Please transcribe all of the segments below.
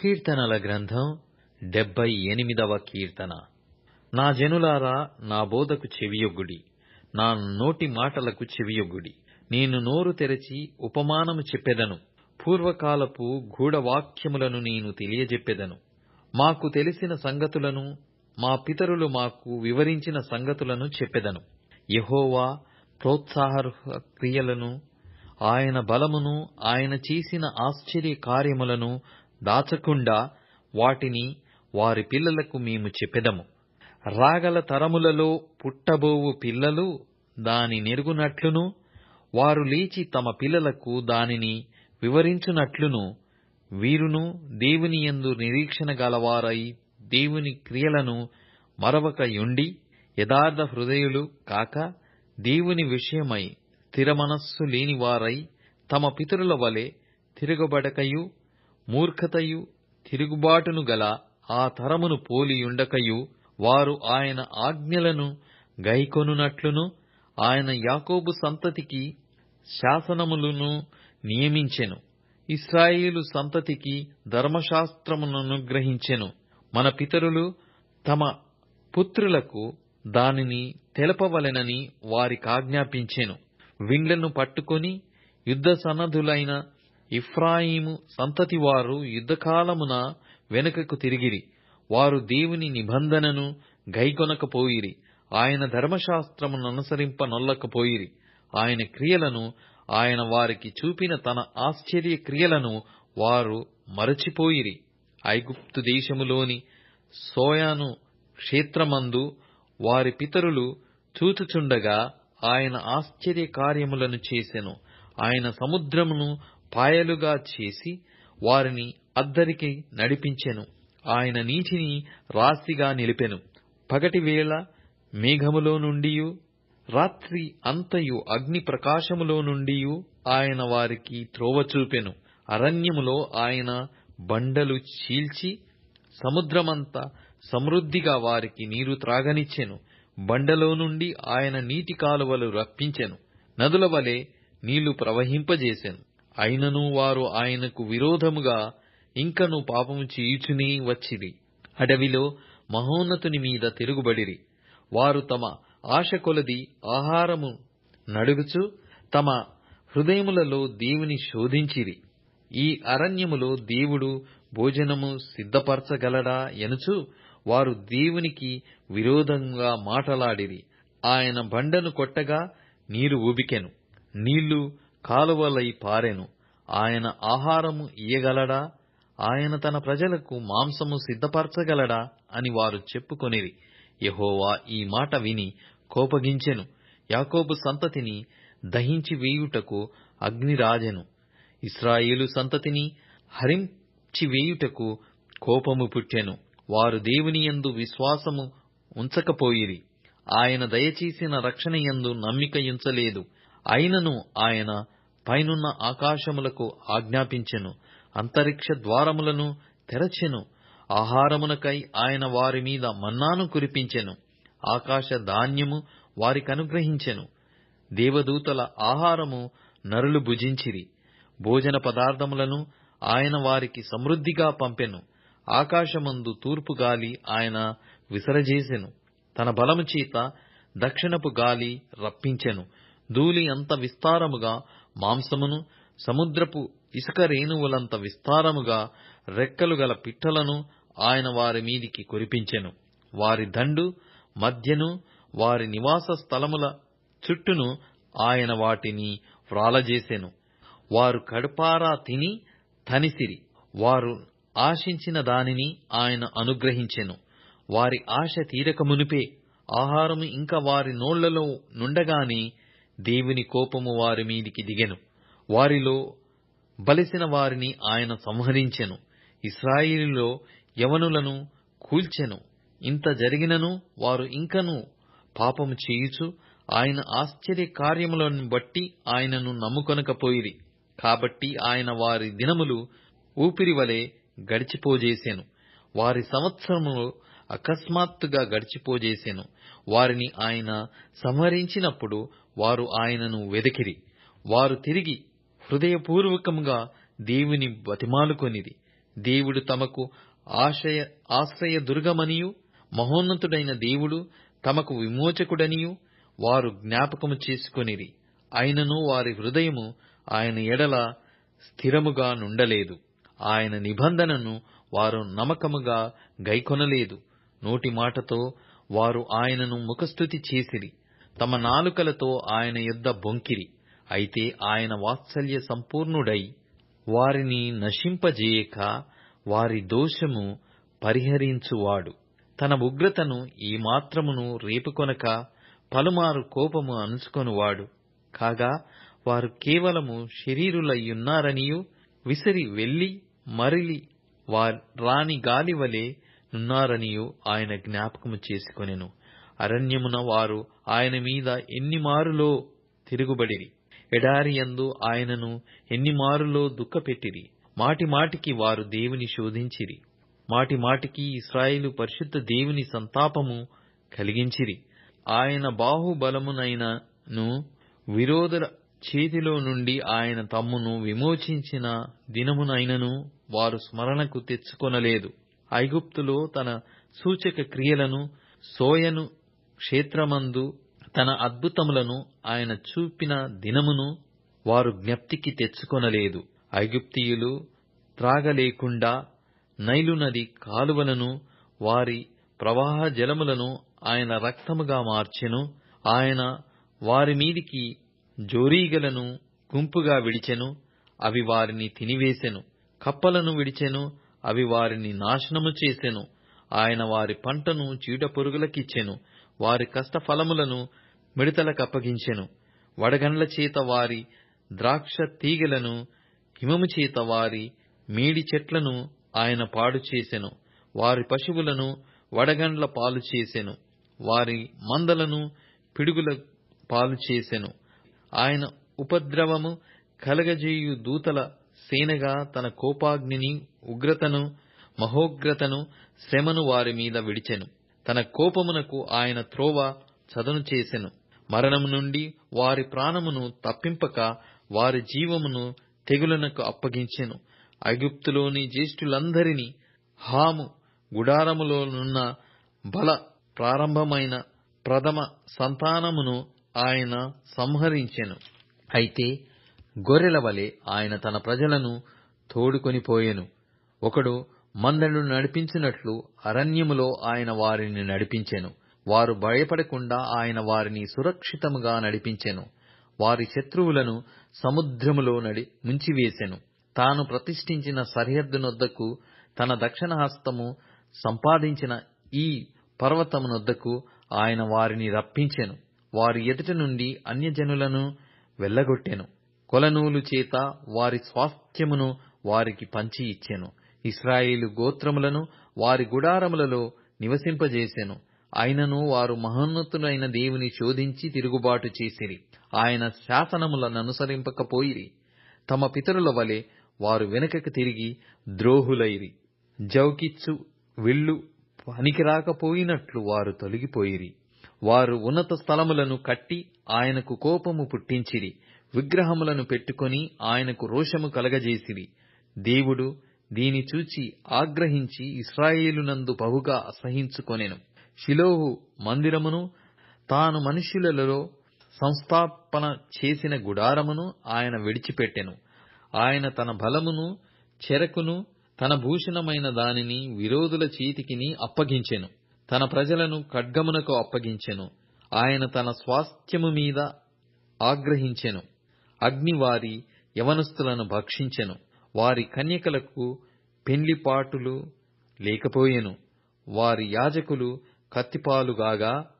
కీర్తనల గ్రంథం డెబ్బై ఎనిమిదవ కీర్తన. నా జనులారా నా బోధకు చెవియొగ్గుడి. నా నోటి మాటలకు చెవియొగ్గుడి. నేను నోరు తెరచి ఉపమానము చెప్పెదను. పూర్వకాలపు గూఢవాక్యములను నేను తెలియజెప్పెదను. మాకు తెలిసిన సంగతులను మా పితరులు మాకు వివరించిన సంగతులను చెప్పెదను. యహోవా ప్రోత్సాహ క్రియలను ఆయన బలమును ఆయన చేసిన ఆశ్చర్య కార్యములను దాచకుండా వాటిని వారి పిల్లలకు మేము చెప్పెదము. రాగల తరములలో పుట్టబోవు పిల్లలు దాని నెరుగునట్లును వారు లేచి తమ పిల్లలకు దానిని వివరించునట్లును వీరును దేవుని యందు నిరీక్షణ గలవారై దేవుని క్రియలను మరవక యుండి యథార్థ హృదయులు కాక దేవుని విషయమై స్థిర మనస్సు లేనివారై తమ పితరుల వలె తిరగబడకయు మూర్ఖతయు తిరుగుబాటును గల ఆ తరమును పోలియుండకయు వారు ఆయన ఆజ్ఞలను గైకొనున్నట్లును ఆయన యాకోబు సంతతికి శాసనములను నియమించెను. ఇస్రాయేలు సంతతికి ధర్మశాస్త్రమును గ్రహించెను. మన పితరులు తమ పుత్రులకు దానిని తెలపవలెనని వారికాజ్ఞాపించెను. విండ్లను పట్టుకొని యుద్ధ సన్నద్ధులైన ఇఫ్రాయిము సంతతివారు యుద్ధకాలమున వెనుకకు తిరిగిరి. వారు దేవుని నిబంధనను గైకొనకపోయిరి. ఆయన ధర్మశాస్త్రముననుసరింప నొల్లకపోయిరి. ఆయన క్రియలను ఆయన వారికి చూపిన తన ఆశ్చర్య క్రియలను వారు మరచిపోయిరి. ఐగుప్తు దేశములోని సోయాను క్షేత్రమందు వారి పితరులు చూచుచుండగా ఆయన ఆశ్చర్య కార్యములను చేసెను. ఆయన సముద్రమును పాయలుగా చేసి వారిని అద్దరికి నడిపించెను. ఆయన నీటిని రాశిగా నిలిపెను. పగటివేళ మేఘములో నుండియు రాత్రి అంతయు అగ్ని ప్రకాశములో నుండియు ఆయన వారికి త్రోవ చూపెను. అరణ్యములో ఆయన బండలు చీల్చి సముద్రమంతా సమృద్ధిగా వారికి నీరు త్రాగనిచ్చెను. బండలో నుండి ఆయన నీటి కాలువలు రప్పించెను. నదుల వలె నీళ్ళు ప్రవహింపజేసెను. అయినను వారు ఆయనకు విరోధముగా ఇంకను పాపము చేయుచునే వచ్చిరి. అడవిలో మహోన్నతుని మీద తిరుగుబడిరి. వారు తమ ఆశ కొలది ఆహారము నడుగుచు తమ హృదయములలో దేవుని శోధించిరి. ఈ అరణ్యములో దేవుడు భోజనము సిద్ధపరచగలడా ఎనుచు వారు దేవునికి విరోధంగా మాటలాడిరి. ఆయన బండను కొట్టగా నీరు ఉబికెను నీళ్ళు కాలువలై పారెను. ఆయన ఆహారము ఇయ్యగలడా? ఆయన తన ప్రజలకు మాంసము సిద్ధపరచగలడా? అని వారు చెప్పుకొనిరి. యహోవా ఈ మాట విని కోపగించెను. యాకోబు సంతతిని దహించి వేయుటకు అగ్ని రాజెను ఇస్రాయేలు సంతతిని హరించి వేయుటకు కోపము పుట్టెను. వారు దేవుని యందు విశ్వాసము ఉంచకపోయిరి. ఆయన దయచేసిన రక్షణ యందు నమ్మిక ఉంచలేదు అయినను ఆయన పైనున్న ఆకాశములకు ఆజ్ఞాపించెను. అంతరిక్ష ద్వారములను తెరచెను. ఆహారమునకై ఆయన వారి మీద మన్నాను కురిపించెను. ఆకాశ ధాన్యము వారికనుగ్రహించెను. దేవదూతల ఆహారము నరులు భుజించిరి. భోజన పదార్థములను ఆయన వారికి సమృద్ధిగా పంపెను. ఆకాశమందు తూర్పు గాలి ఆయన విసరజేసెను. తన బలము చేత దక్షిణపు గాలి రప్పించెను. ధూళి అంత విస్తారముగా మాంసమును సముద్రపు ఇసుక రేణువులంత విస్తారముగా రెక్కలు గల పిట్టలను ఆయన వారి మీదికి కురిపించెను. వారి దండు మధ్యను వారి నివాస స్థలముల చుట్టూను ఆయన వాటిని వ్రాలజేసెను. వారు కడుపారా తిని తనిసిరి వారు ఆశించిన దానిని ఆయన అనుగ్రహించెను. వారి ఆశ తీరక మునిపే ఆహారము ఇంకా వారి నోళ్ళలో నుండగానే దేవుని కోపము వారి మీదికి దిగెను. వారిలో బలిసిన వారిని ఆయన సంహరించెను. ఇస్రాయిలీలో యవనులను కూల్చెను. ఇంత జరిగినను వారు ఇంకను పాపము చేయుచు ఆయన ఆశ్చర్య కార్యములను బట్టి ఆయనను నమ్ముకొనకపోయిరి. కాబట్టి ఆయన వారి దినములు ఊపిరి వలె గడిచిపోజేసెను. వారి సంవత్సరములు అకస్మాత్తుగా గడిచిపోజేసెను. వారిని ఆయన సంహరించినప్పుడు వారు ఆయనను వెదకిరి. వారు తిరిగి హృదయపూర్వకముగా దేవుని బతిమాలుకొనిది దేవుడు తమకు ఆశయ ఆశ్రయ దుర్గమనియు మహోన్నతుడైన దేవుడు తమకు విమోచకుడనియు వారు జ్ఞాపకము చేసుకొనిరి. అయినను వారి హృదయము ఆయన ఎడల స్థిరముగా నుండలేదు. ఆయన నిబంధనను వారు నమ్మకముగా గైకొనలేదు. నోటి మాటతో వారు ఆయనను ముఖస్థుతి చేసిరి. తమ నాలుకలతో ఆయన యుద్ధ బొంకిరి. అయితే ఆయన వాత్సల్య సంపూర్ణుడై వారిని నశింపజేయక వారి దోషము పరిహరించువాడు. తన ఉగ్రతను ఈ మాత్రమును రేపుకొనక పలుమారు కోపము అణుచుకొనువాడు. కాగా వారు కేవలము శరీరులయ్యున్నారనియు విసిరి వెళ్ళి మరలి వారి రాని గాలి వలె నున్నారనియు ఆయన జ్ఞాపకము చేసుకొనెను. అరణ్యమున వారు ఆయన మీద ఎన్ని మారులో తిరుగుబడిరి. ఎడారి యందు ఆయనను ఎన్ని మారులో దుఃఖపెట్టిరి. మాటి మాటికి వారు దేవుని శోధించిరి. మాటి మాటికి ఇస్రాయిలు పరిశుద్ధ దేవుని సంతాపము కలిగించిరి. ఆయన బాహుబలమునైనను విరోధుల చేతిలో నుండి ఆయన తమ్మును విమోచించిన దినమునైనను వారు స్మరణకు తెచ్చుకొనలేదు. ఐగుప్తులో తన సూచక క్రియలను సోయను క్షేత్రమందు తన అద్భుతములను ఆయన చూపిన దినమును వారు జ్ఞప్తికి తెచ్చుకొనలేదు. ఐగుప్తీయులు త్రాగలేకుండా నైలు నది కాలువలను వారి ప్రవాహ జలములను ఆయన రక్తముగా మార్చెను. ఆయన వారి మీదికి జోరీగలను గుంపుగా విడిచెను. అవి వారిని తినివేసెను. కప్పలను విడిచెను. అవి వారిని నాశనము చేసెను. ఆయన వారి పంటను చీడపురుగులకిచ్చెను. వారి కష్టఫలములను మిడతలకప్పగించెను. వడగండ్ల చేత వారి ద్రాక్ష తీగలను హిమము చేత వారి మీడి చెట్లను ఆయన పాడు చేసెను. వారి పశువులను వడగండ్ల పాలు చేసెను. వారి మందలను పిడుగుల పాలు చేసెను. ఆయన ఉపద్రవము కలగజేయు దూతల సేనగా తన కోపాగ్నిని ఉగ్రతను మహోగ్రతను శ్రమను వారి మీద విడిచెను. తన కోపమునకు ఆయన త్రోవ చదను చేసెను. మరణము నుండి వారి ప్రాణమును తప్పింపక వారి జీవమును తెగులనకు అప్పగించెను. ఐగుప్తులోని జ్యేష్ఠులందరినీ హాము గుడారములోనున్న బల ప్రారంభమైన ప్రథమ సంతానమును ఆయన సంహరించెను. అయితే గొర్రెల వలె ఆయన తన ప్రజలను తోడుకొని పోయెను. ఒకడు మందను నడిపించినట్లు అరణ్యములో ఆయన వారిని నడిపించెను. వారు భయపడకుండా ఆయన వారిని సురక్షితముగా నడిపించెను. వారి శత్రువులను సముద్రములో నడి ముంచివేసెను. తాను ప్రతిష్ఠించిన సరిహద్దునొద్దకు తన దక్షిణ హస్తము సంపాదించిన ఈ పర్వతమునొద్దకు ఆయన వారిని రప్పించెను. వారి ఎదుట నుండి అన్యజనులను వెళ్ళగొట్టెను. కొలనూలు చేత వారి స్వాస్థ్యమును వారికి పంచి ఇచ్చెను ఇస్రాయేలు గోత్రములను వారి గుడారములలో నివసింపజేసెను. అయినను వారు మహోన్నతుడైన దేవుని శోధించి తిరుగుబాటు చేసిరి. ఆయన శాసనములను అనుసరింపకపోయిరి తమ పితరుల వలె వారు వెనుకకు తిరిగి ద్రోహులైరి. జౌకిచ్చు విల్లు పనికిరాకపోయినట్లు వారు తొలగిపోయిరి. వారు ఉన్నత స్థలములను కట్టి ఆయనకు కోపము పుట్టించిరి. విగ్రహములను పెట్టుకొని ఆయనకు రోషము కలగజేసిరి. దేవుడు దీని చూచి ఆగ్రహించి ఇస్రాయేలునందు బహుగా అసహించుకొనెను. షిలోహు మందిరమును తాను మనుష్యులలో సంస్థాపన చేసిన గుడారమును ఆయన విడిచిపెట్టెను. ఆయన తన బలమును చెరకును తన భూషణమైన దానిని విరోధుల చేతికిని అప్పగించెను. తన ప్రజలను ఖడ్గమునకు అప్పగించెను. ఆయన తన స్వాస్థ్యము మీద ఆగ్రహించెను. అగ్నివారి యవనస్తులను భక్షించెను. వారి కన్యకలకు పెండ్లిపాటులు లేకపోయెను. వారి యాజకులు కత్తిపాలుగాగా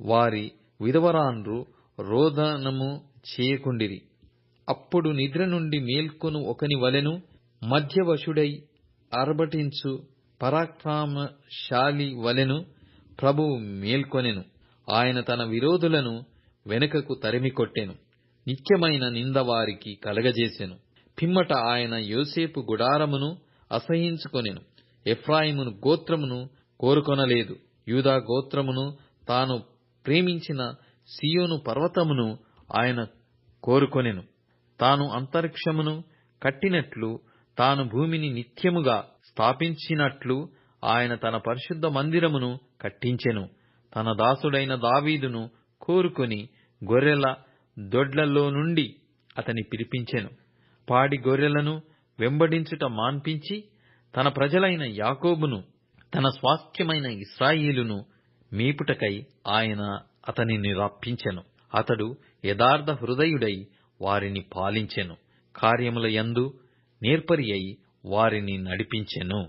వారి విధవరాండ్రు రోదనము చేయకుండిరి అప్పుడు నిద్ర నుండి మేల్కొను ఒకని వలెను మధ్యవశుడై అరబటించు పరాక్రమశాలి వలెను ప్రభువు మేల్కొనెను. ఆయన తన విరోధులను వెనుకకు తరిమికొట్టెను. నిత్యమైన నింద వారికి కలగజేసెను. పిమ్మట ఆయన యోసేపు గుడారమును అసహించుకొనెను. ఎఫ్రాయిమును గోత్రమును కోరుకొనలేదు. యూదా గోత్రమును తాను ప్రేమించిన సియోను పర్వతమును ఆయన కోరుకొనెను. తాను అంతరిక్షమును కట్టినట్లు తాను భూమిని నిత్యముగా స్థాపించినట్లు ఆయన తన పరిశుద్ధ మందిరమును కట్టించెను. తన దాసుడైన దావీదును కోరుకొని గొర్రెల దొడ్లలో నుండి అతని పిలిపించెను. పాడి గొర్రెలను వెంబడించుట మాన్పించి తన ప్రజలైన యాకోబును తన స్వాస్థ్యమైన ఇస్రాయిలును మీపుటకై ఆయన అతనిని రప్పించెను అతడు యథార్థ హృదయుడై వారిని పాలించెను. కార్యముల యందు నేర్పరి అయి వారిని నడిపించెను.